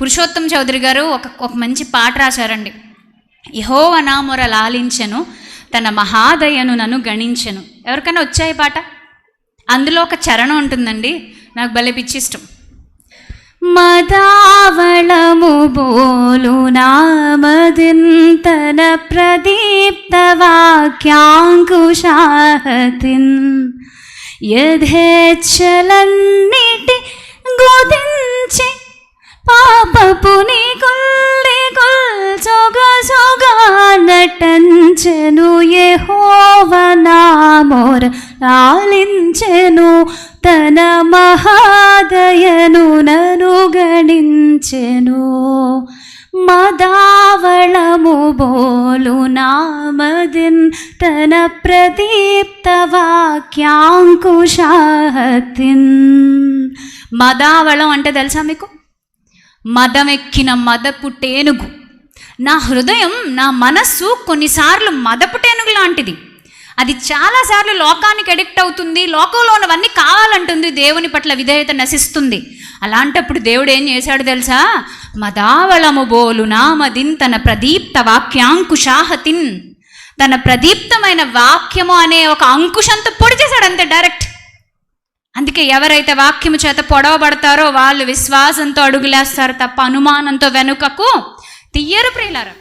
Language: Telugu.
పురుషోత్తం చౌదరి గారు ఒక ఒక మంచి పాట రాశారండి. యహోవ నామొర లాలించెను తన మహాదయను నన్ను గణించెను. ఎవరికైనా వచ్చాయి పాట? అందులో ఒక చరణం ఉంటుందండి. నాకు భలే పిచ్చిష్టం. మదావళము బోలు నామదింతన ప్రదీప్త వాక్యాంకుశాహతిన్ యథేచ్ఛలన్నిటి గోదిన్ నటంచెను యెహోవ లాలించెను తన మహాదయను నను గణించెను. మదావళము బోలు నామదిన్ తన ప్రదీప్త వాక్యాంకుశాహతిన్. మదావళం అంటే తెలుసా మీకు? మదమెక్కిన మదపు టేనుగు. నా హృదయం నా మనస్సు కొన్నిసార్లు మదపు టేనుగు లాంటిది. అది చాలాసార్లు లోకానికి అడిక్ట్ అవుతుంది లోకంలో ఉన్నవన్నీ కావాలంటుంది దేవుని పట్ల విధేయత నశిస్తుంది. అలాంటప్పుడు దేవుడు ఏం చేశాడు తెలుసా? మదావళము బోలు నామదిన్ తన ప్రదీప్త వాక్యాంకుశాహతిన్ తన ప్రదీప్తమైన వాక్యము అనే ఒక అంకుశంతో పొడి చేశాడు అంతే డైరెక్ట్. అందుకే ఎవరైతే వాక్యము చేత పొడవబడతారో వాళ్ళు విశ్వాసంతో అడుగులేస్తారు తప్ప అనుమానంతో వెనుకకు తీయరు ప్రియులారా?